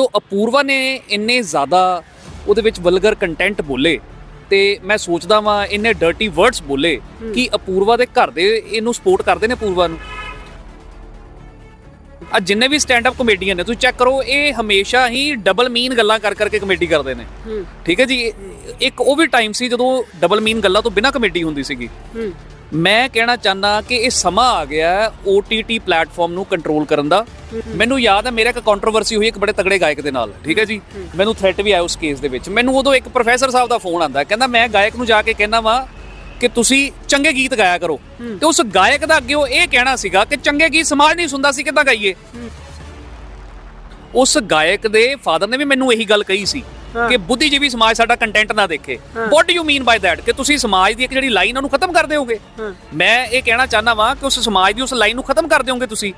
ਤੋਂ ਅਪੂਰਵਾ ਨੇ ਇੰਨੇ ਜ਼ਿਆਦਾ ਉਹਦੇ ਵਿੱਚ ਵਲਗਰ ਕੰਟੈਂਟ ਬੋਲੇ ਤੇ ਮੈਂ ਸੋਚਦਾ ਵਾਂ ਇੰਨੇ ਡਰਟੀ ਵਰਡਸ ਬੋਲੇ ਕਿ ਅਪੂਰਵਾ ਦੇ ਘਰ ਦੇ ਇਹਨੂੰ ਸਪੋਰਟ ਕਰਦੇ ਨੇ ਅਪੂਰਵਾ ਨੂੰ। ਆ ਜਿੰਨੇ ਵੀ ਸਟੈਂਡ ਅਪ ਕਮੇਡੀਅਨ ਨੇ ਤੁਸੀਂ ਚੈੱਕ ਕਰੋ ਇਹ ਹਮੇਸ਼ਾ ਹੀ ਡਬਲ ਮੀਨ ਗੱਲਾਂ ਕਰ ਕਰਕੇ ਕਮੇਡੀ ਕਰਦੇ ਨੇ। ਠੀਕ ਹੈ ਜੀ? ਇੱਕ ਉਹ ਵੀ ਟਾਈਮ ਸੀ ਜਦੋਂ ਡਬਲ ਮੀਨ ਗੱਲਾਂ ਤੋਂ ਬਿਨਾਂ ਕਮੇਡੀ ਹੁੰਦੀ ਸੀਗੀ। ਮੈਂ ਕਹਿਣਾ ਚਾਹੁੰਦਾ ਕਿ ਇਹ ਸਮਾਂ ਆ ਗਿਆ ਹੈ OTT ਪਲੇਟਫਾਰਮ ਨੂੰ ਕੰਟਰੋਲ ਕਰਨ ਦਾ। ਮੈਨੂੰ ਯਾਦ ਹੈ ਮੇਰੇ ਇੱਕ ਕੰਟਰੋਵਰਸੀ ਹੋਈ ਇੱਕ ਬੜੇ ਤਗੜੇ ਗਾਇਕ ਦੇ ਨਾਲ ਠੀਕ ਹੈ ਜੀ? ਮੈਨੂੰ ਥ੍ਰੈਟ ਵੀ ਆਇਆ ਉਸ ਕੇਸ ਦੇ ਵਿੱਚ। ਮੈਨੂੰ ਉਦੋਂ ਇੱਕ ਪ੍ਰੋਫੈਸਰ ਸਾਹਿਬ ਦਾ ਫੋਨ ਆਂਦਾ ਕਹਿੰਦਾ ਮੈਂ ਗਾਇਕ ਨੂੰ ਜਾ ਕੇ ਕਹਿੰਦਾ ਵਾਂ ਕਿ ਤੁਸੀਂ ਚੰਗੇ ਗੀਤ ਗਾਇਆ ਕਰੋ। ਤੇ ਉਸ ਗਾਇਕ ਦਾ ਅੱਗੇ ਉਹ ਇਹ ਕਹਿਣਾ ਸੀਗਾ ਕਿ ਚੰਗੇ ਗੀਤ ਸਮਾਜ ਨਹੀਂ ਸੁਣਦਾ ਸੀ ਕਿੱਦਾਂ ਗਾਈਏ? ਉਸ ਗਾਇਕ ਦੇ ਫਾਦਰ ਨੇ ਵੀ ਮੈਨੂੰ ਇਹੀ ਗੱਲ ਕਹੀ ਸੀ। ਕਿ ਬੁੱਧੀਜੀਵੀ ਸਮਾਜ ਸਾਡਾ ਕੰਟੈਂਟ ਨਾ ਦੇਖੇ। What do you mean by that ਕਿ ਤੁਸੀਂ ਸਮਾਜ ਦੀ ਇੱਕ ਜਿਹੜੀ ਲਾਈਨ ਉਹਨੂੰ ਖਤਮ ਕਰ ਦਿਓਗੇ। ਮੈਂ ਇਹ ਕਹਿਣਾ ਚਾਹੁੰਦਾ ਵਾਂ ਕਿ ਉਸ ਸਮਾਜ ਦੀ ਉਸ ਲਾਈਨ ਨੂੰ ਖਤਮ ਕਰ ਦਿਓਗੇ ਤੁਸੀਂ।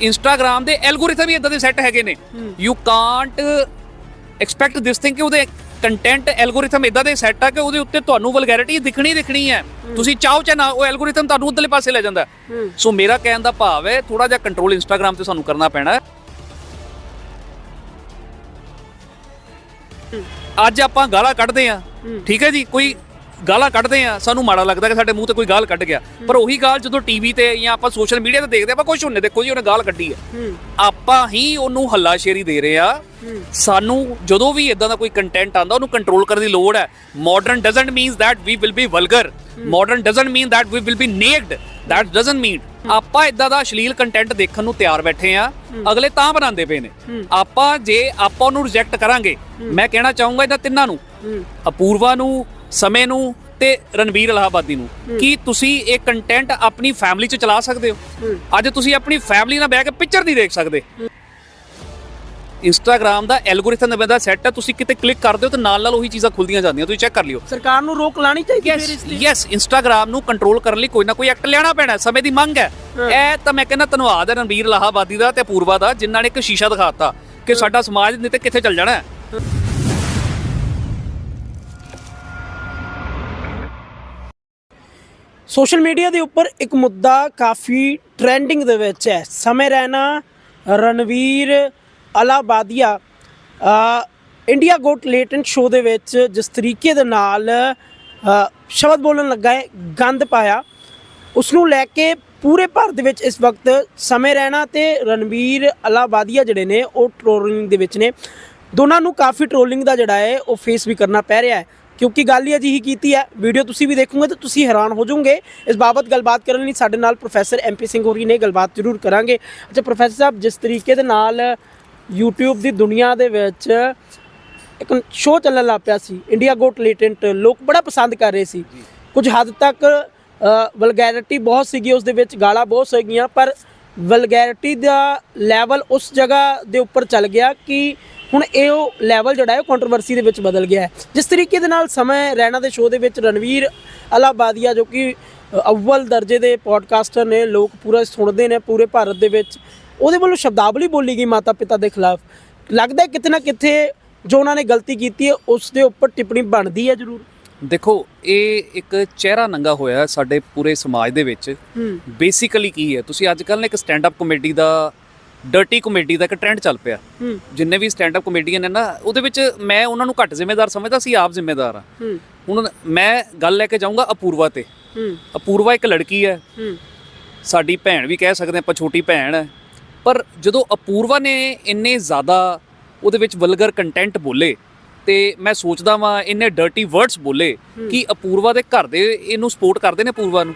ਇੰਸਟਾਗ੍ਰam ਦੇ ਐਲਗੋਰਿਥਮ ਹੀ ਇਦਾਂ ਦੇ ਸੈੱਟ ਹੈਗੇ ਨੇ। You can't expect this thing ਕਿ ਉਹਦੇ ਕੰਟੈਂਟ ਐਲਗੋਰਿਥਮ ਇਦਾਂ ਦੇ ਸੈੱਟ ਆ ਕਿ ਉਹਦੇ ਉੱਤੇ ਤੁਹਾਨੂੰ ਵਲਗੈਰਿਟੀ ਦਿਖਣੀ ਦਿਖਣੀ ਹੈ। ਤੁਸੀਂ ਚਾਹੋ ਚਾਹੇ ਨਾ ਉਹ ਐਲਗੋਰਿਥਮ ਤੁਹਾਨੂੰ ਉਧਰਲੇ ਪਾਸੇ ਲੈ ਜਾਂਦਾ। ਸੋ ਮੇਰਾ ਕਹਿਣ ਦਾ ਭਾਵ ਹੈ ਥੋੜਾ ਜਿਹਾ ਕੰਟਰੋਲ ਇੰਸਟਾਗ੍ਰam ਤੇ ਸਾਨੂੰ ਕਰਨਾ ਪੈਣਾ ਹੈ। ਅੱਜ ਆਪਾਂ ਗਾਲਾਂ ਕੱਢਦੇ ਆ। ਠੀਕ ਹੈ ਜੀ? ਕੋਈ ਗਾਲਾਂ ਕੱਢਦੇ ਆ। ਸਾਨੂੰ ਮਾੜਾ ਲੱਗਦਾ ਕਿ ਸਾਡੇ ਮੂੰਹ ਤੇ ਕੋਈ ਗਾਲ ਕੱਢ ਗਿਆ। ਪਰ ਉਹੀ ਗਾਲ ਜਦੋਂ ਟੀਵੀ ਤੇ ਜਾਂ ਆਪਾਂ ਸੋਸ਼ਲ ਮੀਡੀਆ ਤੇ ਦੇਖਦੇ ਆਪਾਂ ਕੁਝ ਹੁੰਨੇ। ਦੇਖੋ ਜੀ ਉਹਨੇ ਗਾਲ ਕੱਢੀ ਹੈ। ਆਪਾਂ ਹੀ ਉਹਨੂੰ ਹੱਲਾਸ਼ੇਰੀ ਦੇ ਰਹੇ ਆ। ਸਾਨੂੰ ਜਦੋਂ ਵੀ ਇਦਾਂ ਦਾ ਕੋਈ ਕੰਟੈਂਟ ਆਂਦਾ ਉਹਨੂੰ ਕੰਟਰੋਲ ਕਰਨ ਦੀ ਲੋੜ ਹੈ। Modern doesn't means that we will be vulgar modern doesn't mean that we will be naked that doesn't mean ਆਪਾਂ ਇਦਾਂ ਦਾ ਅਸ਼ਲੀਲ ਕੰਟੈਂਟ ਦੇਖਣ ਨੂੰ ਤਿਆਰ ਬੈਠੇ ਆ ਅਗਲੇ ਤਾਂ ਬਣਾਉਂਦੇ ਪਏ ਨੇ। ਆਪਾਂ ਜੇ ਆਪਾਂ ਉਹਨੂੰ ਰਿਜੈਕਟ ਕਰਾਂਗੇ ਮੈਂ ਕਹਿਣਾ ਚਾਹੂੰਗਾ ਇਹਨਾਂ ਤਿੰਨਾਂ ਨੂੰ ਅਪੂਰਵਾ ਨੂੰ ਸਮੇਂ ਨੂੰ ਤੇ ਰਣਵੀਰ ਇਲਾਹਾਬਾਦੀ ਨੂੰ। ਕੀ ਤੁਸੀਂ ਇਹ ਕੰਟੈਂਟ ਆਪਣੀ ਫੈਮਿਲੀ 'ਚ ਚਲਾ ਸਕਦੇ ਹੋ? ਹੂੰ। ਅੱਜ ਤੁਸੀਂ ਆਪਣੀ ਫੈਮਿਲੀ ਨਾਲ ਬਹਿ ਕੇ ਪਿਕਚਰ ਨਹੀਂ ਦੇਖ ਸਕਦੇ। ਇੰਸਟਾਗ੍ਰam ਦਾ ਐਲਗੋਰਿਥਮ ਦਾ ਸੈੱਟ ਹੈ ਤੁਸੀਂ ਕਿਤੇ ਕਲਿੱਕ ਕਰਦੇ ਹੋ ਤਾਂ ਨਾਲ ਨਾਲ ਉਹੀ ਚੀਜ਼ਾਂ ਖੁੱਲਦੀਆਂ ਜਾਂਦੀਆਂ ਤੁਸੀਂ ਚੈੱਕ ਕਰ ਲਿਓ। ਸਰਕਾਰ ਨੂੰ ਰੋਕ ਲਾਣੀ ਚਾਹੀਦੀ ਫਿਰ ਇਸ ਯੈਸ ਤੇ ਯੈਸ ਇੰਸਟਾਗ੍ਰam ਨੂੰ ਕੰਟਰੋਲ ਕਰਨ ਲਈ ਕੋਈ ਨਾ ਕੋਈ ਐਕਟ ਲੈਣਾ ਪੈਣਾ ਹੈ, ਸਮੇਂ ਦੀ ਮੰਗ ਹੈ। ਇਹ ਤਾਂ ਮੈਂ ਕਹਿੰਦਾ ਧੰਨਵਾਦ ਹੈ ਰਣਵੀਰ ਇਲਾਹਾਬਾਦੀ ਦਾ ਤੇ ਪੂਰਵਾ ਦਾ ਜਿਨ੍ਹਾਂ ਨੇ ਇੱਕ ਸ਼ੀਸ਼ਾ ਦਿਖਾਤਾ ਕਿ ਸਾਡਾ ਸਮਾਜ ਨਹੀਂ ਤੇ ਕਿੱਥੇ ਚੱਲ ਜਾਣਾ ਹੈ। ਸੋਸ਼ਲ ਮੀਡੀਆ ਦੇ ਉੱਪਰ ਇੱਕ ਮੁੱਦਾ ਕਾਫੀ ਟ੍ਰੈਂਡਿੰਗ ਦੇ ਵਿੱਚ ਹੈ। ਸਮੇਂ ਰਹਿਣਾ Ranveer Allahbadia India got latent show ਦੇ ਵਿੱਚ ਜਿਸ ਤਰੀਕੇ ਦੇ ਨਾਲ ਸ਼ਬਦ ਬੋਲਣ ਲੱਗਾ ਹੈ, ਗੰਦ ਪਾਇਆ। ਉਸ ਨੂੰ ਲੈ ਕੇ ਪੂਰੇ ਭਾਰਤ ਦੇ ਵਿੱਚ ਇਸ ਵਕਤ ਸਮੇਂ ਰਹਿਣਾ ਤੇ ਰਣਵੀਰ ਅਲਾਬਾਦੀਆ ਜਿਹੜੇ ਨੇ, ਉਹ ਟ੍ਰੋਲਿੰਗ ਦੇ ਵਿੱਚ ਨੇ। ਦੋਨਾਂ ਨੂੰ ਕਾਫੀ ਟ੍ਰੋਲਿੰਗ ਦਾ ਜਿਹੜਾ ਹੈ, ਉਹ ਫੇਸ ਵੀ ਕਰਨਾ ਪੈ ਰਿਹਾ ਹੈ। ਕਿਉਂਕਿ ਗੱਲ ਹੀ ਅਜਿਹੀ ਕੀਤੀ ਹੈ, ਵੀਡੀਓ ਤੁਸੀਂ ਵੀ ਦੇਖੋਗੇ ਤਾਂ ਤੁਸੀਂ ਹੈਰਾਨ ਹੋ ਜਾਓਗੇ। ਇਸ ਬਾਬਤ ਗੱਲਬਾਤ ਕਰਨ ਲਈ ਸਾਡੇ ਨਾਲ ਪ੍ਰੋਫੈਸਰ ਐਮਪੀ ਸਿੰਘ ਹੋਰੀ ਨੇ ਗੱਲਬਾਤ ਜ਼ਰੂਰ ਕਰਾਂਗੇ। ਅੱਛਾ, ਪ੍ਰੋਫੈਸਰ ਸਾਹਿਬ, ਜਿਸ ਤਰੀਕੇ ਦੇ ਨਾਲ YouTube ਦੀ ਦੁਨੀਆ ਦੇ ਵਿੱਚ ਇੱਕ ਸ਼ੋਅ ਚੱਲਣ ਲੱਗ ਪਿਆ ਸੀ। ਇੰਡੀਆ ਗੋਟ ਲੇਟੈਂਟ ਲੋਕ ਬੜਾ ਪਸੰਦ ਕਰ ਰਹੇ ਸੀ। ਕੁਝ ਹੱਦ ਤੱਕ ਵਲਗੈਰਿਟੀ ਬਹੁਤ ਸੀਗੀ ਉਸ ਦੇ ਵਿੱਚ ਗਾਲਾਂ ਬਹੁਤ ਸੀਗੀਆਂ ਪਰ ਵਲਗੈਰਿਟੀ ਦਾ ਲੈਵਲ ਉਸ ਜਗ੍ਹਾ ਦੇ ਉੱਪਰ ਚੱਲ ਗਿਆ ਕਿ ਹੁਣ ਇਹ ਉਹ ਲੈਵਲ ਜਿਹੜਾ ਹੈ ਕੰਟਰੋਵਰਸੀ ਦੇ ਵਿੱਚ ਬਦਲ ਗਿਆ ਹੈ। ਜਿਸ ਤਰੀਕੇ ਦੇ ਨਾਲ ਸਮੇਂ ਰਹਿਣਾ ਦੇ ਸ਼ੋਅ ਦੇ ਵਿੱਚ ਰਣਵੀਰ ਅਲਾਬਾਦੀਆ ਜੋ ਕਿ ਅਵਲ ਦਰਜੇ ਦੇ ਪੋਡਕਾਸਟਰ ਨੇ ਲੋਕ ਪੂਰਾ ਸੁਣਦੇ ਨੇ ਪੂਰੇ ਭਾਰਤ ਦੇ ਵਿੱਚ ਉਹਦੇ ਵੱਲੋਂ ਸ਼ਬਦਾਵਲੀ ਬੋਲੀ ਗਈ ਮਾਤਾ ਪਿਤਾ ਦੇ ਖਿਲਾਫ। ਲੱਗਦਾ ਕਿਤੇ ਨਾ ਕਿਤੇ ਜੋ ਉਹਨਾਂ ਨੇ ਗਲਤੀ ਕੀਤੀ ਹੈ ਉਸ ਦੇ ਉੱਪਰ ਟਿੱਪਣੀ ਬਣਦੀ ਹੈ ਜ਼ਰੂਰ। ਦੇਖੋ ਇਹ ਇੱਕ ਚਿਹਰਾ ਨੰਗਾ ਹੋਇਆ ਸਾਡੇ ਪੂਰੇ ਸਮਾਜ ਦੇ ਵਿੱਚ। ਬੇਸਿਕਲੀ ਕੀ ਹੈ? ਤੁਸੀਂ ਅੱਜ ਕੱਲ੍ਹ ਨੇ ਇੱਕ ਸਟੈਂਡ ਅਪ ਕਮੇਡੀ ਦਾ ਡਰਟੀ ਕਮੇਡੀ ਦਾ ਇੱਕ ਟ੍ਰੈਂਡ ਚੱਲ ਪਿਆ। ਜਿੰਨੇ ਵੀ ਸਟੈਂਡ ਅਪ ਕਮੇਡੀਅਨ ਨੇ ਨਾ ਉਹਦੇ ਵਿੱਚ ਮੈਂ ਉਹਨਾਂ ਨੂੰ ਘੱਟ ਜ਼ਿੰਮੇਦਾਰ ਸਮਝਦਾ ਸੀ ਆਪ ਜ਼ਿੰਮੇਦਾਰ ਆ ਹੁਣ ਮੈਂ ਗੱਲ ਲੈ ਕੇ ਜਾਊਂਗਾ ਅਪੂਰਵਾ ਤੇ। ਅਪੂਰਵਾ ਇੱਕ ਲੜਕੀ ਹੈ। ਹੂੰ। ਸਾਡੀ ਭੈਣ ਵੀ ਕਹਿ ਸਕਦੇ ਆਪਾਂ ਛੋਟੀ ਭੈਣ ਹੈ। ਪਰ ਜਦੋਂ ਅਪੂਰਵਾ ਨੇ ਇੰਨੇ ਜ਼ਿਆਦਾ ਉਹਦੇ ਵਿੱਚ ਵਲਗਰ ਕੰਟੈਂਟ ਬੋਲੇ ਤੇ ਮੈਂ ਸੋਚਦਾ ਵਾਂ ਇੰਨੇ ਡਰਟੀ ਵਰਡਸ ਬੋਲੇ ਕਿ ਅਪੂਰਵਾ ਦੇ ਘਰ ਦੇ ਇਹਨੂੰ ਸਪੋਰਟ ਕਰਦੇ ਨੇ ਅਪੂਰਵਾ ਨੂੰ।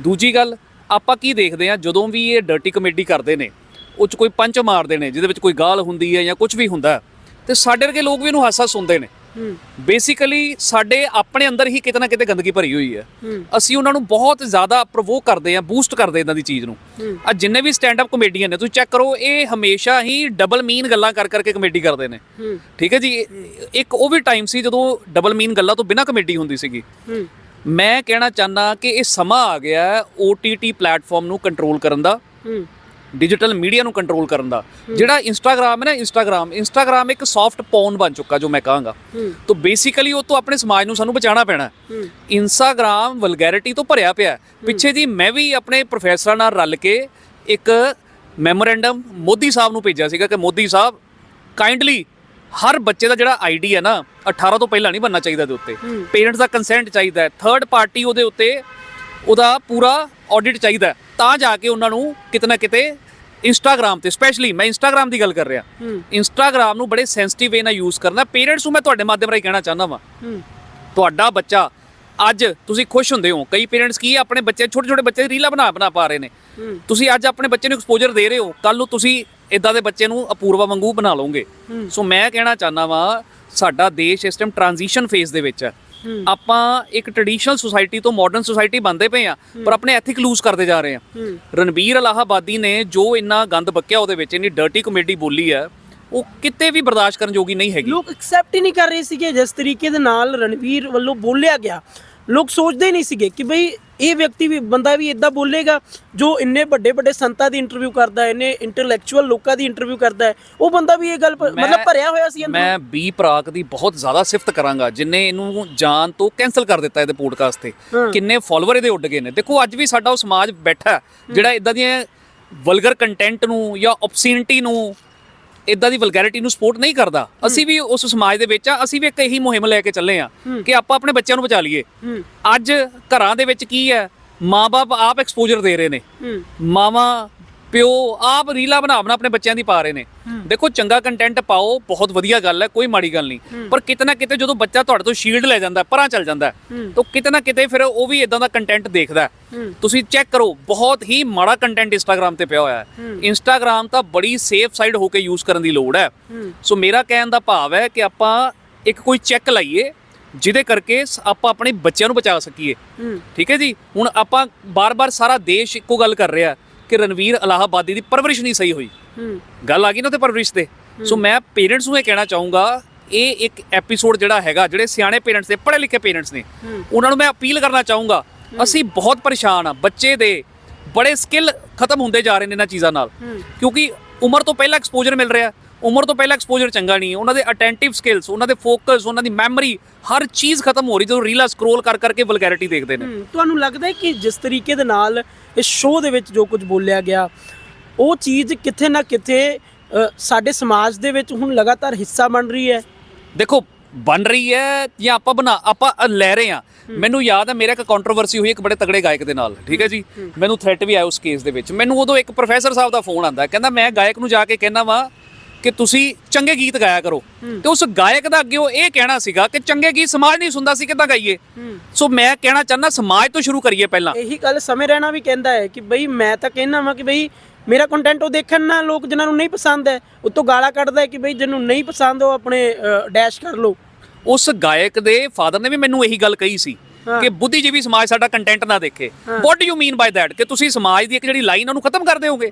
ਦੂਜੀ ਗੱਲ ਆਪਾਂ ਕੀ ਦੇਖਦੇ ਆ ਜਦੋਂ ਵੀ ਇਹ ਡਰਟੀ ਕਮੇਡੀ ਕਰਦੇ ਨੇ ਉਹ ਚ ਕੋਈ ਪੰਚ ਮਾਰਦੇ ਨੇ ਜਿਹਦੇ ਵਿੱਚ ਕੋਈ ਗਾਲ ਹੁੰਦੀ ਹੈ ਜਾਂ ਕੁਝ ਵੀ ਹੁੰਦਾ ਤੇ ਸਾਡੇ ਵਰਗੇ ਲੋਕ ਵੀ ਇਹਨੂੰ ਹਾਸਾ ਸੁਣਦੇ ਨੇ। ਬੇਸਿਕਲੀ ਸਾਡੇ ਆਪਣੇ ਅੰਦਰ ਹੀ ਕਿਤੇ ਨਾ ਕਿਤੇ ਗੰਦਗੀ ਭਰੀ ਹੋਈ ਹੈ। ਅਸੀਂ ਉਹਨਾਂ ਨੂੰ ਬਹੁਤ ਜ਼ਿਆਦਾ ਪ੍ਰੋਵੋਕ ਕਰਦੇ ਆ ਬੂਸਟ ਕਰਦੇ ਇਦਾਂ ਦੀ ਚੀਜ਼ ਨੂੰ। ਆ ਜਿੰਨੇ ਵੀ ਸਟੈਂਡ ਅਪ ਕਮੇਡੀਅਨ ਨੇ ਤੁਸੀਂ ਚੈੱਕ ਕਰੋ ਇਹ ਹਮੇਸ਼ਾ ਹੀ ਡਬਲ ਮੀਨ ਗੱਲਾਂ ਕਰ ਕਰਕੇ ਕਮੇਡੀ ਕਰਦੇ ਨੇ। ਠੀਕ ਹੈ ਜੀ? ਇੱਕ ਉਹ ਵੀ ਟਾਈਮ ਸੀ ਜਦੋਂ ਡਬਲ ਮੀਨ ਗੱਲਾਂ ਤੋਂ ਬਿਨਾਂ ਕਮੇਡੀ ਹੁੰਦੀ ਸੀਗੀ। ਮੈਂ ਕਹਿਣਾ ਚਾਹੁੰਦਾ ਕਿ ਇਹ ਸਮਾਂ ਆ ਗਿਆ ਹੈ OTT ਪਲੇਟਫਾਰਮ ਨੂੰ ਕੰਟਰੋਲ ਕਰਨ ਦਾ। ਡਿਜੀਟਲ ਮੀਡੀਆ ਨੂੰ ਕੰਟਰੋਲ ਕਰਨ ਦਾ। ਜਿਹੜਾ ਇੰਸਟਾਗ੍ਰam ਹੈ ਨਾ ਇੰਸਟਾਗ੍ਰam ਇੰਸਟਾਗ੍ਰam ਇੱਕ ਸੌਫਟ ਪੌਨ ਬਣ ਚੁੱਕਾ ਜੋ ਮੈਂ ਕਹਾਂਗਾ। ਤਾਂ ਬੇਸਿਕਲੀ ਉਹ ਤੋਂ ਆਪਣੇ ਸਮਾਜ ਨੂੰ ਸਾਨੂੰ ਬਚਾਉਣਾ ਪੈਣਾ ਇੰਸਟਾਗ੍ਰam ਵਲਗੈਰਿਟੀ ਤੋਂ ਭਰਿਆ ਪਿਆ। ਪਿੱਛੇ ਜੀ ਮੈਂ ਵੀ ਆਪਣੇ ਪ੍ਰੋਫੈਸਰਾਂ ਨਾਲ ਰਲ ਕੇ ਇੱਕ ਮੈਮੋਰੈਂਡਮ ਮੋਦੀ ਸਾਹਿਬ ਨੂੰ ਭੇਜਿਆ ਸੀਗਾ ਕਿ ਮੋਦੀ ਸਾਹਿਬ ਕਾਈਂਡਲੀ ਹਰ ਬੱਚੇ ਦਾ ਜਿਹੜਾ ਆਈਡੀ ਹੈ ਨਾ 18 ਤੋਂ ਪਹਿਲਾਂ ਨਹੀਂ ਬੰਨਣਾ ਚਾਹੀਦਾ ਦੇ ਉੱਤੇ। ਪੇਰੈਂਟਸ ਦਾ ਕੰਸੈਂਟ ਚਾਹੀਦਾ ਹੈ। ਥਰਡ ਪਾਰਟੀ ਉਹਦੇ ਉੱਤੇ ਉਹਦਾ ਪੂਰਾ ਆਡਿਟ ਚਾਹੀਦਾ ਤਾਂ ਜਾ ਕੇ ਉਹਨਾਂ ਨੂੰ ਕਿਤੇ ਨਾ ਕਿਤੇ ਇੰਸਟਾਗ੍ਰam ਤੇ ਸਪੈਸ਼ਲੀ ਮੈਂ ਇੰਸਟਾਗ੍ਰam ਦੀ ਗੱਲ ਕਰ ਰਿਹਾ। ਹੂੰ। ਇੰਸਟਾਗ੍ਰam ਨੂੰ ਬੜੇ ਸੈਂਸਿਟਿਵ ਵੇ ਨਾਲ ਯੂਜ਼ ਕਰਨਾ। ਪੇਰੈਂਟਸ ਨੂੰ ਮੈਂ ਤੁਹਾਡੇ ਮਾਧਿਅਮ ਰਾਹੀਂ ਕਹਿਣਾ ਚਾਹੁੰਦਾ ਵਾਂ। ਤੁਹਾਡਾ ਬੱਚਾ ਅੱਜ ਤੁਸੀਂ ਖੁਸ਼ ਹੁੰਦੇ ਹੋ। ਕਈ ਪੇਰੈਂਟਸ ਕੀ ਆਪਣੇ ਬੱਚੇ ਛੋਟੇ ਛੋਟੇ ਬੱਚੇ ਰੀਲਾਂ ਬਣਾ ਬਣਾ ਪਾ ਰਹੇ ਨੇ। ਤੁਸੀਂ ਅੱਜ ਆਪਣੇ ਬੱਚੇ ਨੂੰ ਐਕਸਪੋਜ਼ਰ ਦੇ ਰਹੇ ਹੋ। ਕੱਲ ਨੂੰ ਤੁਸੀਂ ਇਦਾਂ ਦੇ ਬੱਚੇ ਨੂੰ ਅਪੂਰਵਾ ਵਾਂਗੂ ਬਣਾ ਲਓਗੇ। ਸੋ ਮੈਂ ਕਹਿਣਾ ਚਾਹੁੰਦਾ ਵਾਂ ਸਾਡਾ ਦੇਸ਼ ਇਸ ਟਾਈਮ ਟ੍ਰਾਂਜੀਸ਼ਨ ਫੇਜ਼ ਦੇ ਵਿੱਚ ਹੂੰ। ਆਪਾਂ ਇੱਕ ਟ੍ਰੈਡੀਸ਼ਨਲ ਸੁਸਾਇਟੀ ਤੋਂ ਮਾਡਰਨ ਸੁਸਾਇਟੀ ਬਣਦੇ ਪਏ ਆ ਪਰ ਆਪਣੇ ਐਥਿਕ ਲੂਜ਼ ਕਰਦੇ ਜਾ ਰਹੇ ਆ। ਰਣਬੀਰ ਅਲਾਹਾਬਾਦੀ ਨੇ ਜੋ ਇੰਨਾ ਗੰਦ ਬਕਿਆ ਉਹਦੇ ਵਿੱਚ ਇੰਨੀ ਡਰਟੀ ਕਮੇਡੀ ਬੋਲੀ ਹੈ ਉਹ ਕਿਤੇ ਵੀ ਬਰਦਾਸ਼ਤ ਕਰਨ ਜੋਗੀ ਨਹੀਂ ਹੈਗੀ। ਲੋਕ ਐਕਸੈਪਟ ਹੀ ਨਹੀਂ ਕਰ ਰਹੇ ਸੀਗੇ ਜਿਸ ਤਰੀਕੇ ਦੇ ਨਾਲ ਰਣਵੀਰ ਵੱਲੋਂ ਬੋਲਿਆ ਗਿਆ। ਲੋਕ ਸੋਚਦੇ ਨਹੀਂ ਸੀਗੇ ਕਿ ਬਈ ਇਹ ਵਿਅਕਤੀ ਵੀ ਬੰਦਾ ਵੀ ਇਦਾਂ ਬੋਲੇਗਾ ਜੋ ਇੰਨੇ ਵੱਡੇ ਵੱਡੇ ਸੰਤਾਂ ਦੀ ਇੰਟਰਵਿਊ ਕਰਦਾ ਹੈ ਇੰਨੇ ਇੰਟੈਲੈਕਚੁਅਲ ਲੋਕਾਂ ਦੀ ਇੰਟਰਵਿਊ ਕਰਦਾ ਹੈ ਉਹ ਬੰਦਾ ਵੀ ਇਹ ਗੱਲ ਮਤਲਬ ਭਰਿਆ ਹੋਇਆ ਸੀ ਅੰਦਰੋਂ ਮੈਂ ਬੀ ਪ੍ਰਾਕ ਦੀ ਬਹੁਤ ਜ਼ਿਆਦਾ ਸਿਫਤ ਕਰਾਂਗਾ ਜਿਨੇ ਇਹਨੂੰ ਜਾਣ ਤੋਂ ਕੈਨਸਲ ਕਰ ਦਿੱਤਾ ਇਹਦੇ ਪੋਡਕਾਸਟ ਤੇ। ਕਿੰਨੇ ਫਾਲੋਅਰ ਇਹਦੇ ਉੱਡ ਗਏ ਨੇ। ਦੇਖੋ ਅੱਜ ਵੀ ਸਾਡਾ ਉਹ ਸਮਾਜ ਬੈਠਾ ਜਿਹੜਾ ਇਦਾਂ ਦੀਆਂ ਵਲਗਰ ਕੰਟੈਂਟ ਨੂੰ ਜਾਂ ਆਬਸੀਨਿਟੀ ਨੂੰ ਇਦਾਂ ਦੀ ਵਲਗੈਰਿਟੀ ਨੂੰ ਸਪੋਰਟ ਨਹੀਂ ਕਰਦਾ। ਅਸੀਂ ਵੀ ਉਸ ਸਮਾਜ ਦੇ ਵਿੱਚ ਆ ਅਸੀਂ ਵੀ ਇੱਕ ਇਹੀ ਮੁਹਿੰਮ ਲੈ ਕੇ ਚੱਲੇ ਆ ਕਿ ਆਪਾਂ ਆਪਣੇ ਬੱਚਿਆਂ ਨੂੰ ਬਚਾ ਲਈਏ। ਅੱਜ ਘਰਾਂ ਦੇ ਵਿੱਚ ਕੀ ਹੈ ਮਾਪੇ ਆਪ ਐਕਸਪੋਜ਼ਰ ਦੇ ਰਹੇ ਨੇ। ਮਾਵਾਂ ਪਿਓ ਆਪ ਰੀਲਾ ਬਣਾ ਬਣਾ ਆਪਣੇ ਬੱਚਿਆਂ ਦੀ ਪਾ ਰਹੇ ਨੇ। ਦੇਖੋ ਚੰਗਾ ਕੰਟੈਂਟ ਪਾਓ ਬਹੁਤ ਵਧੀਆ ਗੱਲ ਹੈ ਕੋਈ ਮਾੜੀ ਗੱਲ ਨਹੀਂ। ਪਰ ਕਿਤੇ ਨਾ ਕਿਤੇ ਜਦੋਂ ਬੱਚਾ ਤੁਹਾਡੇ ਤੋਂ ਸ਼ੀਲਡ ਲੈ ਜਾਂਦਾ ਪਰਾਂ ਚੱਲ ਜਾਂਦਾ ਤਾਂ ਕਿਤੇ ਨਾ ਕਿਤੇ ਫਿਰ ਉਹ ਵੀ ਇਦਾਂ ਦਾ ਕੰਟੈਂਟ ਦੇਖਦਾ। ਤੁਸੀਂ ਚੈੱਕ ਕਰੋ ਬਹੁਤ ਹੀ ਮਾੜਾ ਕੰਟੈਂਟ ਇੰਸਟਾਗ੍ਰam ਤੇ ਪਿਆ ਹੋਇਆ ਹੈ। ਇੰਸਟਾਗ੍ਰam ਤਾਂ ਬੜੀ ਸੇਫ ਸਾਈਡ ਹੋ ਕੇ ਯੂਜ਼ ਕਰਨ ਦੀ ਲੋੜ ਹੈ। ਸੋ ਮੇਰਾ ਕਹਿਣ ਦਾ ਭਾਵ ਹੈ ਕਿ ਆਪਾਂ ਇੱਕ ਕੋਈ ਚੈੱਕ ਲਾਈਏ ਜਿਹਦੇ ਕਰਕੇ ਆਪਾਂ ਆਪਣੇ ਬੱਚਿਆਂ ਨੂੰ ਬਚਾ ਸਕੀਏ। ਠੀਕ ਹੈ ਜੀ? ਹੁਣ ਆਪਾਂ ਬਾਰ-ਬਾਰ ਸਾਰਾ ਦੇਸ਼ ਇੱਕੋ ਗੱਲ ਕਰ ਰਿਹਾ ਕਿ ਰਣਵੀਰ ਅਲਾਹਾਬਾਦੀ ਦੀ ਪਰਵਰਿਸ਼ ਨਹੀਂ ਸਹੀ ਹੋਈ। ਗੱਲ ਆ ਗਈ ਨਾ ਤੇ ਪਰਵਰਿਸ਼ ਤੇ। ਸੋ ਮੈਂ ਪੇਰੈਂਟਸ ਨੂੰ ਇਹ ਕਹਿਣਾ ਚਾਹੂੰਗਾ ਇਹ ਇੱਕ ਐਪੀਸੋਡ ਜਿਹੜਾ ਹੈਗਾ ਜਿਹੜੇ ਸਿਆਣੇ ਪੇਰੈਂਟਸ ਨੇ ਪੜ੍ਹੇ ਲਿਖੇ ਪੇਰੈਂਟਸ ਨੇ। ਉਹਨਾਂ ਨੂੰ ਮੈਂ ਅਪੀਲ ਕਰਨਾ ਚਾਹੂੰਗਾ। ਅਸੀਂ ਬਹੁਤ ਪਰੇਸ਼ਾਨ ਆ ਬੱਚੇ ਦੇ ਬੜੇ ਸਕਿੱਲ ਖਤਮ ਹੁੰਦੇ ਜਾ ਰਹੇ ਨੇ ਇਹਨਾਂ ਚੀਜ਼ਾਂ ਨਾਲ। ਕਿਉਂਕਿ ਉਮਰ ਤੋਂ ਪਹਿਲਾਂ ਐਕਸਪੋਜ਼ਰ ਮਿਲ ਰਿਹਾ। ਉਮਰ ਤੋਂ ਪਹਿਲਾਂ ਐਕਸਪੋਜ਼ਰ ਚੰਗਾ ਨਹੀਂ ਹੈ ਉਹਨਾਂ ਦੇ ਅਟੈਂਟਿਵ ਸਕਿੱਲਸ ਉਹਨਾਂ ਦੇ ਫੋਕਸ ਉਹਨਾਂ ਦੀ ਮੈਮਰੀ ਹਰ ਚੀਜ਼ ਖਤਮ ਹੋ ਰਹੀ ਜਦੋਂ ਰੀਲਾ ਸਕਰੋਲ ਕਰ ਕਰਕੇ ਵਲਗੈਰਿਟੀ ਦੇਖਦੇ ਨੇ। ਹੂੰ, ਤੁਹਾਨੂੰ ਲੱਗਦਾ ਹੈ ਕਿ ਜਿਸ ਤਰੀਕੇ ਦੇ ਨਾਲ ਇਸ ਸ਼ੋਅ ਦੇ ਵਿੱਚ ਜੋ ਕੁਝ ਬੋਲਿਆ ਗਿਆ ਉਹ ਚੀਜ਼ ਕਿਤੇ ਨਾ ਅ, ਸਾਡੇ ਸਮਾਜ ਦੇ ਵਿੱਚ ਹੁਣ ਲਗਾਤਾਰ ਹਿੱਸਾ ਬਣ ਰਹੀ ਹੈ? ਦੇਖੋ ਬਣ ਰਹੀ ਹੈ ਜਾਂ ਆਪਾਂ ਬਣਾ ਆਪਾਂ ਲੈ ਰਹੇ ਆ ਮੈਨੂੰ ਯਾਦ ਹੈ ਮੇਰੇ ਇੱਕ ਕੰਟਰੋਵਰਸੀ ਹੋਈ ਇੱਕ ਬੜੇ ਤਗੜੇ ਗਾਇਕ ਦੇ ਨਾਲ ਠੀਕ ਹੈ ਜੀ? ਮੈਨੂੰ ਥ੍ਰੈਟ ਵੀ ਆਇਆ ਉਸ ਕੇਸ ਦੇ ਵਿੱਚ। ਮੈਨੂੰ ਉਦੋਂ ਇੱਕ ਪ੍ਰੋਫੈਸਰ ਸਾਹਿਬ ਦਾ ਫੋਨ ਆਂਦਾ ਕਹਿੰਦਾ ਮੈਂ ਗਾਇਕ ਨੂੰ ਜਾ ਕੇ ਕਹਿੰਦਾ ਵਾਂ ਕਿ ਤੁਸੀਂ ਚੰਗੇ ਗੀਤ ਗਾਇਆ ਕਰੋ। ਤੇ ਉਸ ਗਾਇਕ ਦਾ ਅੱਗੇ ਉਹ ਇਹ ਕਹਿਣਾ ਸੀਗਾ ਕਿ ਚੰਗੇ ਗੀਤ ਸਮਾਜ ਨਹੀਂ ਸੁਣਦਾ ਸੀ ਕਿੱਦਾਂ ਗਾਈਏ। ਸੋ ਮੈਂ ਕਹਿਣਾ ਚਾਹੁੰਦਾ ਸਮਾਜ ਤੋਂ ਸ਼ੁਰੂ ਕਰੀਏ ਪਹਿਲਾਂ। ਇਹੀ ਗੱਲ ਸਮੇਂ ਰਹਿਣਾ ਵੀ ਕਹਿੰਦਾ ਹੈ ਕਿ ਬਈ ਮੈਂ ਤਾਂ ਕਹਿਣਾ ਵਾਂ ਕਿ ਬਈ ਮੇਰਾ ਕੰਟੈਂਟ ਉਹ ਦੇਖਣ ਨਾ ਲੋਕ ਜਿਨ੍ਹਾਂ ਨੂੰ ਨਹੀਂ ਪਸੰਦ ਹੈ ਉਤੋਂ ਗਾਲਾਂ ਕੱਢਦਾ ਹੈ ਕਿ ਬਈ ਜਿਹਨੂੰ ਨਹੀਂ ਪਸੰਦ ਉਹ ਆਪਣੇ ਡੈਸ਼ ਕਰ ਲਓ। ਉਸ ਗਾਇਕ ਦੇ ਫਾਦਰ ਨੇ ਵੀ ਮੈਨੂੰ ਇਹੀ ਗੱਲ ਕਹੀ ਸੀ। ਕਿ ਬੁੱਧੀਜੀਵੀ ਸਮਾਜ ਸਾਡਾ ਕੰਟੈਂਟ ਨਾ ਦੇਖੇ। What do you mean by that ਕਿ ਤੁਸੀਂ ਸਮਾਜ ਦੀ ਇੱਕ ਜਿਹੜੀ ਲਾਈਨ ਉਹਨੂੰ ਖਤਮ ਕਰ ਦਿਓਗੇ।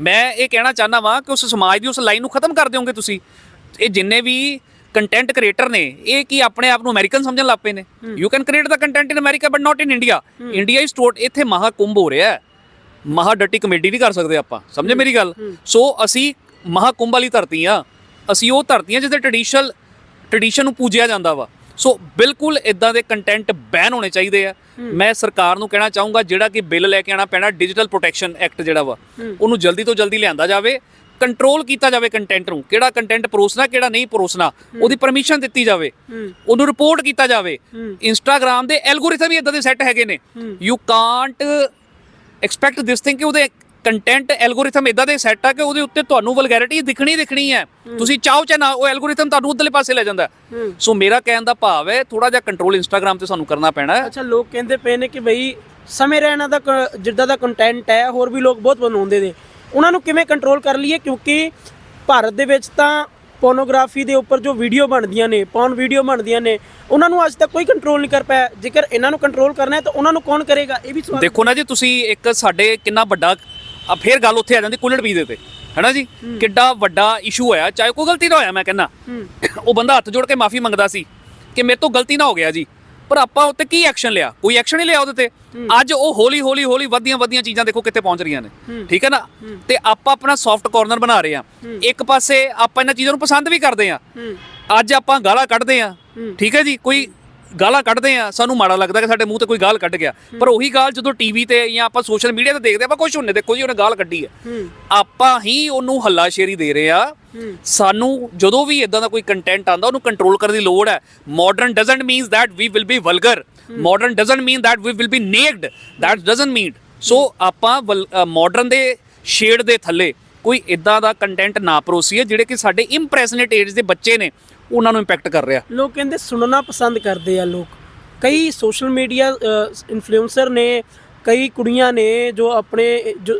ਮੈਂ ਇਹ ਕਹਿਣਾ ਚਾਹੁੰਦਾ ਵਾਂ ਕਿ ਉਸ ਸਮਾਜ ਦੀ ਉਸ ਲਾਈਨ ਨੂੰ ਖਤਮ ਕਰ ਦਿਓਗੇ ਤੁਸੀਂ। ਇਹ ਜਿੰਨੇ ਵੀ ਕੰਟੈਂਟ ਕ੍ਰੀਏਟਰ ਨੇ ਇਹ ਕੀ ਆਪਣੇ ਆਪ ਨੂੰ ਅਮਰੀਕਨ ਸਮਝਣ ਲੱਗ ਪਏ ਨੇ? You can create the content in America but not in India India is taught ਇੱਥੇ ਮਹਾਕੁੰਭ ਹੋ ਰਿਹਾ ਹੈ। ਮਹਾ ਡੱਟੀ ਕਮੇਡੀ ਨਹੀਂ ਕਰ ਸਕਦੇ ਆਪਾਂ। ਸਮਝੇ ਮੇਰੀ ਗੱਲ? ਸੋ ਅਸੀਂ ਮਹਾਕੁੰਭ ਵਾਲੀ ਧਰਤੀ ਆ। ਅਸੀਂ ਉਹ ਧਰਤੀਆਂ ਜਿੱਥੇ ਟ੍ਰੈਡੀਸ਼ਨਲ ਟ੍ਰੈਡੀਸ਼ਨ ਨੂੰ ਪੂਜਿਆ ਜਾਂਦਾ ਵਾ। ਸੋ ਬਿਲਕੁਲ ਇਦਾਂ ਦੇ ਕੰਟੈਂਟ ਬੈਨ ਹੋਣੇ ਚਾਹੀਦੇ ਆ। ਮੈਂ ਸਰਕਾਰ ਨੂੰ ਕਹਿਣਾ ਚਾਹੂੰਗਾ ਜਿਹੜਾ ਕਿ ਬਿੱਲ ਲੈ ਕੇ ਆਣਾ ਪੈਣਾ ਡਿਜੀਟਲ ਪ੍ਰੋਟੈਕਸ਼ਨ ਐਕਟ ਜਿਹੜਾ ਵਾ ਉਹਨੂੰ ਜਲਦੀ ਤੋਂ ਜਲਦੀ ਲਿਆਂਦਾ ਜਾਵੇ ਕੰਟਰੋਲ ਕੀਤਾ ਜਾਵੇ ਕੰਟੈਂਟ ਨੂੰ। ਕਿਹੜਾ ਕੰਟੈਂਟ ਪਰੋਸਣਾ ਕਿਹੜਾ ਨਹੀਂ ਪਰੋਸਣਾ ਉਹਦੀ ਪਰਮਿਸ਼ਨ ਦਿੱਤੀ ਜਾਵੇ। ਉਹਨੂੰ ਰਿਪੋਰਟ ਕੀਤਾ ਜਾਵੇ। ਇੰਸਟਾਗ੍ਰam ਦੇ ਐਲਗੋਰਿਥਮ ਹੀ ਇਦਾਂ ਦੇ ਸੈੱਟ ਹੈਗੇ ਨੇ। You can't expect this thing ਕਿ ਉਹਦੇ ਕੰਟੈਂਟ ਐਲਗੋਰਿਥਮ ਇਦਾਂ ਦੇ ਸੈੱਟ ਆ ਕਿ ਉਹਦੇ ਉੱਤੇ ਤੁਹਾਨੂੰ ਵਲਗੈਰਿਟੀ ਦਿਖਣੀ ਦਿਖਣੀ ਹੈ। ਤੁਸੀਂ ਚਾਹੋ ਚਾਹੇ ਨਾ ਉਹ ਐਲਗੋਰਿਥਮ ਤੁਹਾਨੂੰ ਉਧਰਲੇ ਪਾਸੇ ਲੈ ਜਾਂਦਾ। ਸੋ ਮੇਰਾ ਕਹਿਣ ਦਾ ਭਾਵ ਹੈ ਥੋੜਾ ਜਿਹਾ ਕੰਟਰੋਲ ਇੰਸਟਾਗ੍ਰam ਤੇ ਸਾਨੂੰ ਕਰਨਾ ਪੈਣਾ। ਹੈ ਅੱਛਾ ਲੋਕ ਕਹਿੰਦੇ ਪਏ ਨੇ ਕਿ ਬਈ ਸਮੇਂ ਰਹਿਣਾ ਦਾ ਜਿੱਦਾਂ ਦਾ ਕੰਟੈਂਟ ਹੈ ਹੋਰ ਵੀ ਲੋਕ ਬਹੁਤ ਬਣਾਉਂਦੇ ਨੇ। ਉਹਨਾਂ ਨੂੰ ਕਿਵੇਂ ਕੰਟਰੋਲ ਕਰ ਲਈਏ? ਕਿਉਂਕਿ ਭਾਰਤ ਦੇ ਵਿੱਚ ਤਾਂ ਪੋਰਨੋਗ੍ਰਾਫੀ ਦੇ ਉੱਪਰ ਜੋ ਵੀਡੀਓ ਬਣਦੀਆਂ ਨੇ ਪੌਨ ਵੀਡੀਓ ਬਣਦੀਆਂ ਨੇ ਉਹਨਾਂ ਨੂੰ ਅੱਜ ਤੱਕ ਕੋਈ ਕੰਟਰੋਲ ਨਹੀਂ ਕਰ ਪਾਇਆ। ਜੇਕਰ ਇਹਨਾਂ ਨੂੰ ਕੰਟਰੋਲ ਕਰਨਾ ਹੈ ਤਾਂ ਉਹਨਾਂ ਨੂੰ ਕੌਣ ਕਰੇਗਾ? ਇਹ ਵੀ ਸਵਾਲ ਦੇਖੋ ਨਾ ਜੀ ਤੁਸੀਂ ਇੱਕ ਸਾਡੇ ਕਿੰਨਾ ਵੱਡਾ ਆ ਫੇਰ ਗੱਲ ਉੱਥੇ ਆ ਜਾਂਦੀ ਕੁੱਲੜ ਵੀ ਦੇ ਤੇ ਹੈਨਾ ਜੀ? ਕਿੱਡਾ ਵੱਡਾ ਇਸ਼ੂ ਹੋਇਆ ਚਾਹੇ ਕੋਈ ਗਲਤੀ ਨਾ ਹੋਇਆ ਮੈਂ ਕਹਿੰਦਾ। ਉਹ ਬੰਦਾ ਹੱਥ ਜੋੜ ਕੇ ਮਾਫੀ ਮੰਗਦਾ ਸੀ ਕਿ ਮੇਰੇ ਤੋਂ ਗਲਤੀ ਨਾ ਹੋ ਗਿਆ ਜੀ। ਪਰ ਆਪਾਂ ਉੱਤੇ ਕੀ ਐਕਸ਼ਨ ਲਿਆ? ਕੋਈ ਐਕਸ਼ਨ ਨਹੀਂ ਲਿਆ ਉਹਦੇ ਤੇ? ਅੱਜ ਉਹ ਹੌਲੀ ਹੌਲੀ ਹੌਲੀ ਵਧੀਆਂ ਵਧੀਆਂ ਚੀਜ਼ਾਂ ਦੇਖੋ ਕਿੱਥੇ ਪਹੁੰਚ ਰਹੀਆਂ ਨੇ। ਠੀਕ ਹੈ ਨਾ? ਤੇ ਆਪਾਂ ਆਪਣਾ ਸੌਫਟ ਕਾਰਨਰ ਬਣਾ ਰਹੇ ਆ ਇੱਕ ਪਾਸੇ ਆਪਾਂ ਇਹਨਾਂ ਚੀਜ਼ਾਂ ਨੂੰ ਪਸੰਦ ਵੀ ਕਰਦੇ ਆ ਅੱਜ ਆਪਾਂ ਗਾਲਾਂ ਕੱਢਦੇ ਆ ਠੀਕ ਹੈ ਜੀ? ਕੋਈ ਗਾਲਾਂ ਕੱਢਦੇ ਆ ਸਾਨੂੰ ਮਾੜਾ ਲੱਗਦਾ ਕਿ ਸਾਡੇ ਮੂੰਹ ਤੇ ਕੋਈ ਗਾਲ ਕੱਢ ਗਿਆ। ਪਰ ਉਹੀ ਗਾਲ ਜਦੋਂ ਟੀਵੀ ਤੇ ਜਾਂ ਆਪਾਂ ਸੋਸ਼ਲ ਮੀਡੀਆ ਤੇ ਦੇਖਦੇ ਆਪਾਂ ਕੁਝ ਹੁੰਨੇ ਦੇਖੋ ਜੀ ਉਹਨੇ ਗਾਲ ਕੱਢੀ ਹੈ। ਆਪਾਂ ਹੀ ਉਹਨੂੰ ਹੱਲਾਸ਼ੇਰੀ ਦੇ ਰਹੇ ਆ। ਸਾਨੂੰ ਜਦੋਂ ਵੀ ਇਦਾਂ ਦਾ ਕੋਈ ਕੰਟੈਂਟ ਆਂਦਾ ਉਹਨੂੰ ਕੰਟਰੋਲ ਕਰਨ ਦੀ ਲੋੜ ਹੈ। Modern doesn't means that we will be vulgar. Modern doesn't mean that we will be naked. That doesn't mean. So ਆਪਾਂ ਮਾਡਰਨ ਦੇ ਸ਼ੇਡ ਦੇ ਥੱਲੇ ਕੋਈ ਇਦਾਂ ਦਾ ਕੰਟੈਂਟ ਨਾ ਪਰੋਸੀਏ ਜਿਹੜੇ ਕਿ ਸਾਡੇ ਇੰਪ੍ਰੈਸਨੇਟ ਏਜ ਦੇ ਬੱਚੇ ਨੇ ਉਹਨਾਂ ਨੂੰ ਇੰਪੈਕਟ ਕਰ ਰਿਹਾ। ਲੋਕ ਕਹਿੰਦੇ ਸੁਣਨਾ ਪਸੰਦ ਕਰਦੇ ਆ ਲੋਕ। ਕਈ ਸੋਸ਼ਲ ਮੀਡੀਆ ਇਨਫਲੂਐਂਸਰ ਨੇ ਕਈ ਕੁੜੀਆਂ ਨੇ ਜੋ ਆਪਣੇ ਜੋ,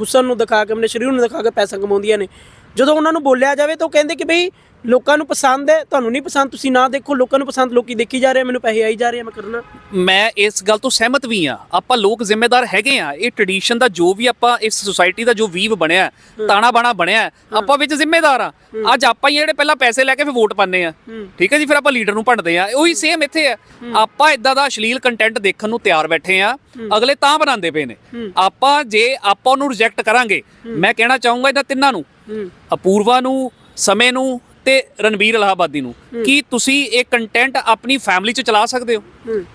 ਹੁਸਨ ਨੂੰ ਦਿਖਾ ਕੇ ਆਪਣੇ ਸਰੀਰ ਨੂੰ ਦਿਖਾ ਕੇ ਪੈਸਾ ਕਮਾਉਂਦੀਆਂ ਨੇ। ਜਦੋਂ ਉਹਨਾਂ ਨੂੰ ਬੋਲਿਆ ਜਾਵੇ ਤਾਂ ਉਹ ਕਹਿੰਦੇ ਕਿ ਬਈ ਲੋਕਾਂ ਨੂੰ ਪਸੰਦ ਹੈ ਤੁਹਾਨੂੰ ਨਹੀਂ ਪਸੰਦ ਤੁਸੀਂ ਨਾ ਦੇਖੋ ਲੋਕਾਂ ਨੂੰ ਪਸੰਦ ਲੋਕੀ ਦੇਖੀ ਜਾ ਰਹੇ ਮੈਨੂੰ ਪੈਸੇ ਆਈ ਜਾ ਰਹੇ ਆ ਮੈਂ ਕਰਨਾ। ਮੈਂ ਇਸ ਗੱਲ ਤੋਂ ਸਹਿਮਤ ਵੀ ਆ ਆਪਾਂ ਲੋਕ ਜ਼ਿੰਮੇਦਾਰ ਹੈਗੇ ਆ ਇਹ ਟ੍ਰੈਡੀਸ਼ਨ ਦਾ ਜੋ ਵੀ ਆਪਾਂ ਇਸ ਸੁਸਾਇਟੀ ਦਾ ਜੋ ਵੀਵ ਬਣਿਆ ਤਾਣਾ ਬਾਣਾ ਬਣਿਆ ਆਪਾਂ ਵਿੱਚ ਜ਼ਿੰਮੇਦਾਰ ਆ। ਅੱਜ ਆਪਾਂ ਹੀ ਜਿਹੜੇ ਪਹਿਲਾਂ ਪੈਸੇ ਲੈ ਕੇ ਫਿਰ ਵੋਟ ਪਾਉਂਦੇ ਆ। ਠੀਕ ਹੈ ਜੀ ਫਿਰ ਆਪਾਂ ਲੀਡਰ ਨੂੰ ਭੰਡਦੇ ਆ। ਉਹੀ ਸੇਮ ਇੱਥੇ ਆ। ਆਪਾਂ ਇਦਾਂ ਦਾ ਅਸ਼ਲੀਲ ਕੰਟੈਂਟ ਦੇਖਣ ਨੂੰ ਤਿਆਰ ਬੈਠੇ ਆ ਅਗਲੇ ਤਾਂ ਬਣਾਉਂਦੇ ਪਏ ਨੇ। ਆਪਾਂ ਜੇ ਆਪਾਂ ਉਹਨੂੰ ਰਿਜੈਕਟ ਕਰਾਂਗੇ ਮੈਂ ਕਹਿਣਾ ਚਾਹੂੰਗਾ ਇਹਨਾਂ ਤਿੰਨਾਂ ਨੂੰ। ਅਪੂਰਵਾ ਨੂੰ ਸਮੇਂ ਨੂੰ ਤੇ ਰਣਬੀਰ ਇਲਾਹਾਬਾਦੀ ਨੂੰ ਕੀ ਤੁਸੀਂ ਇਹ ਕੰਟੈਂਟ ਆਪਣੀ ਫੈਮਿਲੀ 'ਚ ਚਲਾ ਸਕਦੇ ਹੋ?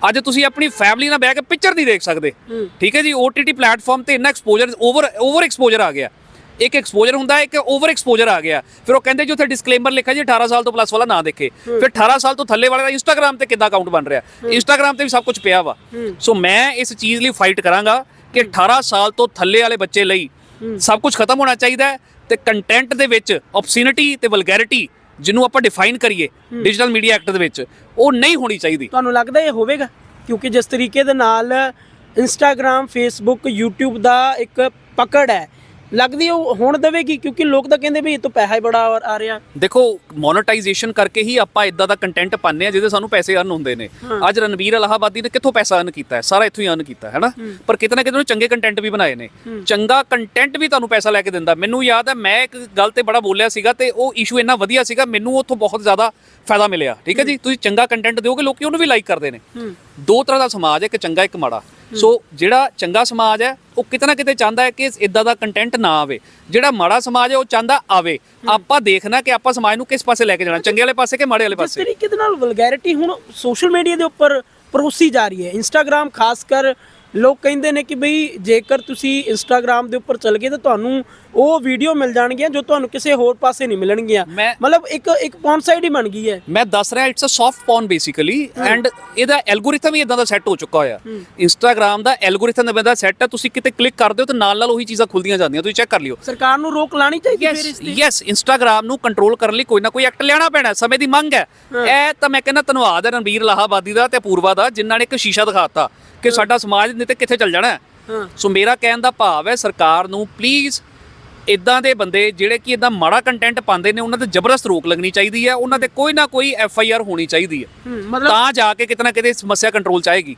ਅੱਜ ਤੁਸੀਂ ਆਪਣੀ ਫੈਮਿਲੀ ਨਾਲ ਬਹਿ ਕੇ ਪਿਕਚਰ ਨਹੀਂ ਦੇਖ ਸਕਦੇ। ਠੀਕ ਹੈ ਜੀ OTT ਪਲੇਟਫਾਰਮ ਤੇ ਇੰਨਾ ਐਕਸਪੋਜ਼ਰ ਓਵਰ ਓਵਰ ਐਕਸਪੋਜ਼ਰ ਆ ਗਿਆ। ਇੱਕ ਐਕਸਪੋਜ਼ਰ ਹੁੰਦਾ ਹੈ ਇੱਕ ਓਵਰ ਐਕਸਪੋਜ਼ਰ ਆ ਗਿਆ। ਫਿਰ ਉਹ ਕਹਿੰਦੇ ਜੀ ਉੱਥੇ ਡਿਸਕਲੇਮਰ ਲਿਖਿਆ ਜੀ 18 ਸਾਲ ਤੋਂ ਪਲੱਸ ਵਾਲਾ ਨਾ ਦੇਖੇ। ਫਿਰ 18 ਸਾਲ ਤੋਂ ਥੱਲੇ ਵਾਲੇ ਦਾ ਇੰਸਟਾਗ੍ਰam ਤੇ ਕਿੱਦਾਂ ਅਕਾਊਂਟ ਬਣ ਰਿਹਾ? ਇੰਸਟਾਗ੍ਰam ਤੇ ਵੀ ਸਭ ਕੁਝ ਪਿਆ ਵਾ। ਸੋ ਮੈਂ ਇਸ ਚੀਜ਼ ਲਈ ਫਾਈਟ ਕਰਾਂਗਾ ਕਿ 18 ਸਾਲ ਤੋਂ ਥੱਲੇ ਵਾਲੇ ਬੱਚੇ ਲਈ ਸਭ ਕੁਝ ਖਤਮ ਹੋਣਾ ਚਾਹੀਦਾ ਹੈ। ਤੇ ਕੰਟੈਂਟ ਦੇ ਵਿੱਚ ਆਬਸੀਨਿਟੀ ਤੇ ਵਲਗੈਰਿਟੀ ਜਿਹਨੂੰ ਆਪਾਂ ਡਿਫਾਈਨ ਕਰੀਏ ਡਿਜੀਟਲ ਮੀਡੀਆ ਐਕਟ ਦੇ ਵਿੱਚ ਉਹ ਨਹੀਂ ਹੋਣੀ ਚਾਹੀਦੀ। ਤੁਹਾਨੂੰ ਲੱਗਦਾ ਇਹ ਹੋਵੇਗਾ? ਕਿਉਂਕਿ ਜਿਸ ਤਰੀਕੇ ਦੇ ਨਾਲ ਇੰਸਟਾਗ੍ਰam ਫੇਸਬੁੱਕ YouTube ਦਾ ਇੱਕ ਪਕੜ ਹੈ। ਲੱਗਦੀ ਉਹ ਹੁਣ ਦੇਵੇਗੀ ਕਿਉਂਕਿ ਲੋਕ ਤਾਂ ਕਹਿੰਦੇ ਵੀ ਇਹ ਤੋਂ ਪੈਸਾ ਹੀ ਬੜਾ ਆ- ਆ ਰਿਹਾ। ਦੇਖੋ ਮੋਨੇਟਾਈਜੇਸ਼ਨ ਕਰਕੇ ਹੀ ਆਪਾਂ ਇਦਾਂ ਦਾ ਕੰਟੈਂਟ ਪਾਉਂਦੇ ਆ ਜਿਹਦੇ ਸਾਨੂੰ ਪੈਸੇ ਅਰਨ ਹੁੰਦੇ ਨੇ। ਅੱਜ ਰਣਵੀਰ ਇਲਾਹਾਬਾਦੀ ਨੇ ਕਿੱਥੋਂ ਪੈਸਾ ਅਰਨ ਕੀਤਾ ਹੈ? ਸਾਰਾ ਇੱਥੋਂ ਹੀ ਅਰਨ ਕੀਤਾ ਹੈ ਨਾ? ਪਰ ਕਿਤੇ ਨਾ ਕਿਤੇ ਉਹਨੇ ਚੰਗੇ ਕੰਟੈਂਟ ਵੀ ਬਣਾਏ ਨੇ। ਚੰਗਾ ਕੰਟੈਂਟ ਵੀ ਤੁਹਾਨੂੰ ਪੈਸਾ ਲੈ ਕੇ ਦਿੰਦਾ। ਮੈਨੂੰ ਯਾਦ ਹੈ ਮੈਂ ਇੱਕ ਗੱਲ ਤੇ ਬੜਾ ਬੋਲਿਆ ਸੀਗਾ ਤੇ ਉਹ ਇਸ਼ੂ ਇੰਨਾ ਵਧੀਆ ਸੀਗਾ ਮੈਨੂੰ ਉੱਥੋਂ ਬਹੁਤ ਜ਼ਿਆਦਾ ਫਾਇਦਾ ਮਿਲਿਆ। ਠੀਕ ਹੈ ਜੀ? ਤੁਸੀਂ ਚੰਗਾ ਕੰਟੈਂਟ ਦਿਓਗੇ ਲੋਕੀ ਉਹਨੂੰ ਵੀ ਲਾਈਕ ਕਰਦੇ ਨੇ। ਦੋ ਤਰ੍ਹਾਂ ਦਾ ਸਮਾਜ ਹੈ ਇੱਕ ਚੰਗਾ ਇੱਕ ਮਾੜਾ। ਸੋ ਜਿਹੜਾ ਚੰਗਾ ਸਮਾਜ ਹੈ ਉਹ ਕਿਤੇ ਨਾ ਕਿਤੇ ਚਾਹੁੰਦਾ ਹੈ ਕਿ ਇਦਾਂ ਦਾ ਕੰਟੈਂਟ ਨਾ ਆਵੇ। ਜਿਹੜਾ ਮਾੜਾ ਸਮਾਜ ਹੈ ਉਹ ਚਾਹੁੰਦਾ ਆਵੇ। ਆਪਾਂ ਦੇਖਣਾ ਕਿ ਆਪਾਂ ਸਮਾਜ ਨੂੰ ਕਿਸ ਪਾਸੇ ਲੈ ਕੇ ਜਾਣਾ ਚੰਗੇ ਵਾਲੇ ਪਾਸੇ ਕਿ ਮਾੜੇ ਵਾਲੇ ਪਾਸੇ? ਤਰੀਕੇ ਦੇ ਨਾਲ ਵਲਗੈਰਿਟੀ ਹੁਣ ਸੋਸ਼ਲ ਮੀਡੀਆ ਦੇ ਉੱਪਰ ਪਰੋਸੀ ਜਾ ਰਹੀ ਹੈ। ਇੰਸਟਾਗ੍ਰam ਖਾਸ ਕਰ ਲੋਕ ਕਹਿੰਦੇ ਨੇ ਕਿ ਬਈ ਜੇਕਰ ਤੁਸੀਂ ਇੰਸਟਾਗ੍ਰam ਦੇ ਉੱਪਰ ਚਲ ਗਏ ਤਾਂ ਤੁਹਾਨੂੰ ਉਹ ਵੀਡੀਓ ਮਿਲ ਜਾਣਗੀਆਂ ਜੋ ਤੁਹਾਨੂੰ ਕਿਸੇ ਹੋਰ ਪਾਸੇ ਨਹੀਂ ਮਿਲਣਗੀਆਂ। ਮਤਲਬ ਇੱਕ ਇੱਕ ਪੌਨ ਸਾਈਡ ਹੀ ਬਣ ਗਈ ਹੈ। ਮੈਂ ਦੱਸ ਰਿਹਾ it's a soft porn basically and ਇਹਦਾ ਐਲਗੋਰਿਥਮ ਹੀ ਇਦਾਂ ਦਾ ਸੈੱਟ ਹੋ ਚੁੱਕਾ ਹੋਇਆ। ਇੰਸਟਾਗ੍ਰam ਦਾ ਐਲਗੋਰਿਥਮ ਇਦਾਂ ਦਾ ਸੈੱਟ ਹੈ ਤੁਸੀਂ ਕਿਤੇ ਕਲਿੱਕ ਕਰਦੇ ਹੋ ਤਾਂ ਨਾਲ ਨਾਲ ਉਹੀ ਚੀਜ਼ਾਂ ਖੁੱਲਦੀਆਂ ਜਾਂਦੀਆਂ ਤੁਸੀਂ ਚੈੱਕ ਕਰ ਲਿਓ। ਸਰਕਾਰ ਨੂੰ ਰੋਕ ਲਾਣੀ ਚਾਹੀਦੀ ਯੈਸ ਇਸ ਤੇ? ਯੈਸ ਇੰਸਟਾਗ੍ਰam ਨੂੰ ਕੰਟਰੋਲ ਕਰਨ ਲਈ ਕੋਈ ਨਾ ਕੋਈ ਐਕਟ ਲੈਣਾ ਪੈਣਾ ਹੈ, ਸਮੇਂ ਦੀ ਮੰਗ ਹੈ। ਇਹ ਤਾਂ ਮੈਂ ਕਹਿੰਦਾ ਧੰਨਵਾਦ ਹੈ ਰਣਬੀਰ ਲਾਹਾਬਾਦੀ ਦਾ ਤੇ ਪੂਰਵਾ ਦਾ ਜਿਨ੍ਹਾਂ ਨੇ ਇੱਕ ਸ਼ੀਸ਼ਾ ਦਿਖਾਤਾ। ਕਿ ਸਾਡਾ ਸਮਾਜ ਨਹੀਂ ਤੇ ਕਿੱਥੇ ਚੱਲ ਜਾਣਾ ਸੋ ਮੇਰਾ ਕਹਿਣ ਦਾ ਭਾਵ ਹੈ ਸਰਕਾਰ ਨੂੰ ਪਲੀਜ਼ ਇਦਾਂ ਦੇ ਬੰਦੇ ਜਿਹੜੇ ਕਿ ਇਦਾਂ ਮਾੜਾ ਕੰਟੈਂਟ ਪਾਉਂਦੇ ਨੇ ਉਹਨਾਂ ਤੇ ਜ਼ਬਰਦਸਤ ਰੋਕ ਲੱਗਣੀ ਚਾਹੀਦੀ ਹੈ। ਉਹਨਾਂ ਤੇ ਕੋਈ ਨਾ ਕੋਈ ਐਫ ਆਈ ਆਰ ਹੋਣੀ ਚਾਹੀਦੀ ਹੈ। ਤਾਂ ਜਾ ਕੇ ਕਿਤੇ ਨਾ ਕਿਤੇ ਸਮੱਸਿਆ ਕੰਟਰੋਲ ਚ ਆਏਗੀ।